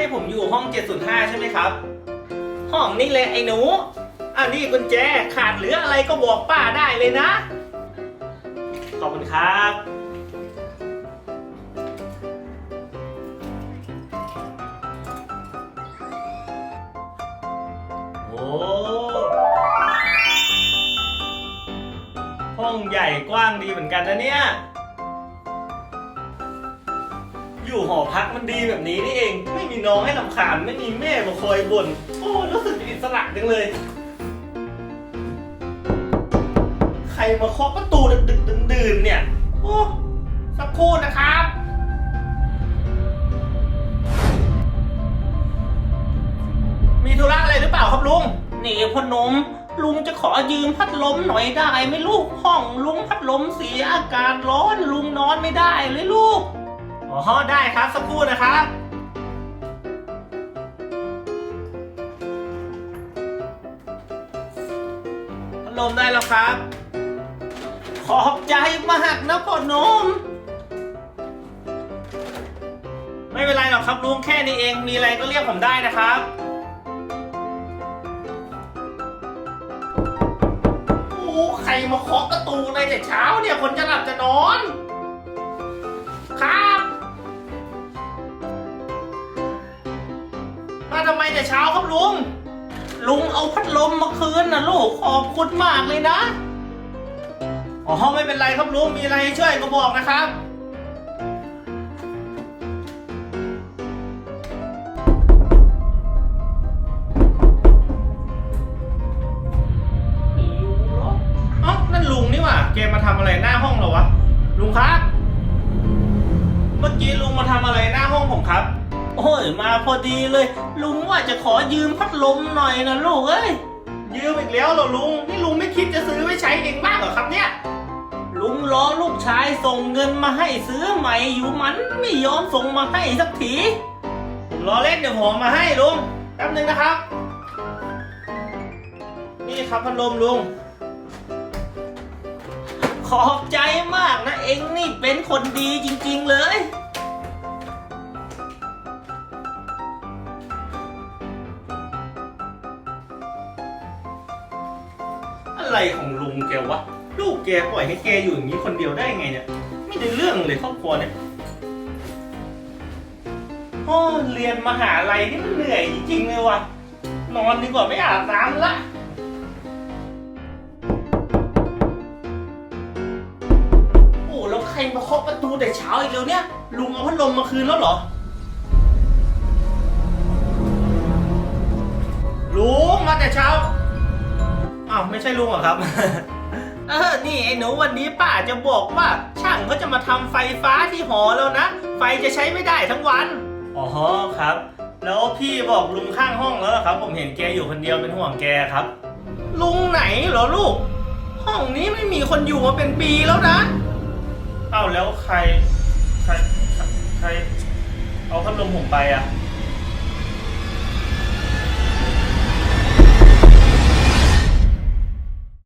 ให้ผมอยู่ห้อง 705 ใช่ไหมครับ ห้องนี่เลยไอ้หนูอันนี้กุญแจขาดเหลืออะไรก็บอกป้าได้เลยนะ ขอบคุณครับ โอ้ห้องใหญ่กว้างดีเหมือนกันนะเนี่ย อยู่หอพักมันดีแบบนี้นี่เอง ไม่มีน้องให้ลำคาญไม่มีแม่มาคอยบ่นโอ้รู้สึกอิสระจังเลย ใครมาเคาะประตูดึกๆดื่นๆเนี่ย โอ้สักครู่นะครับ มีธุระอะไรหรือเปล่าครับลุง นี่พ่อหนม ลุงจะขอยืมพัดลมหน่อยได้ไหมลูกห้องลุงพัดลมเสียอากาศร้อนลุงนอนไม่ได้เลยลูก อ๋อได้ครับสักครู่นะครับ พัดลมได้แล้วครับ ขอบใจมากนะพ่อหนมไม่เป็นไรหรอกครับลุงแค่นี้เองมีอะไรก็เรียกผมได้นะครับโอ้ใครมาเคาะประตูในแต่เช้าเนี่ยคนจะหลับจะนอน ครับ มาทำไมแต่เช้าครับลุง ลุงเอาพัดลมมาคืนนะลูกขอบคุณมากเลยนะ อ๋อไม่เป็นไรครับลุงมีอะไรช่วยก็บอกนะครับอยู่หรอเอ้านั่นลุงนี่หว่าแกมาทำอะไรหน้าห้องเราวะ ลุงครับ เมื่อกี้ลุงมาทำอะไรหน้าห้องผมครับ โอ้ยมาพอดีเลย ลุงว่าจะขอยืมพัดลมหน่อยนะลูกเอ้ยยืมอีกแล้วเหรอลุง นี่ลุงไม่คิดจะซื้อไว้ใช้เองบ้างเหรอครับเนี่ย ลุงรอลูกชายส่งเงินมาให้ซื้อใหม่อยู่มันไม่ยอมส่งมาให้สักทีผมรอเล่นเดี๋ยวผมมาให้ลุงแป๊บนึงนะครับ นี่ครับพัดลมลุง ขอบใจมากนะเองนี่เป็นคนดีจริง ๆ เลย อะไรของลุงแกวะ ลูกแกปล่อยให้แกอยู่อย่างนี้คนเดียวได้ไงเนี่ย ไม่ได้เรื่องเลยครอบครัวเนี่ยโอ้เรียนมหาลัยนี่มันเหนื่อยจริงๆเลยวะนอนดีกว่าไม่อาบน้ำละ โอ้แล้วใครมาเคาะประตูแต่เช้าอีกแล้วเนี่ย ลุงเอาพัดลมมาคืนแล้วเหรอ ลุงมาแต่เช้า อ้าวไม่ใช่ลุงเหรอครับ เออ นี่ไอ้หนูวันนี้ป้าจะบอกว่า ช่างเขาจะมาทำไฟฟ้าที่หอแล้วนะ ไฟจะใช้ไม่ได้ทั้งวัน อ๋อครับ แล้วพี่บอกลุงข้างห้องแล้วเหรอครับ ผมเห็นแกอยู่คนเดียวเป็นห่วงแกครับ ลุงไหนเหรอลูก ห้องนี้ไม่มีคนอยู่มาเป็นปีแล้วนะ เอ้าแล้วใคร ใคร ใคร เอาพัดลมผมไปอะ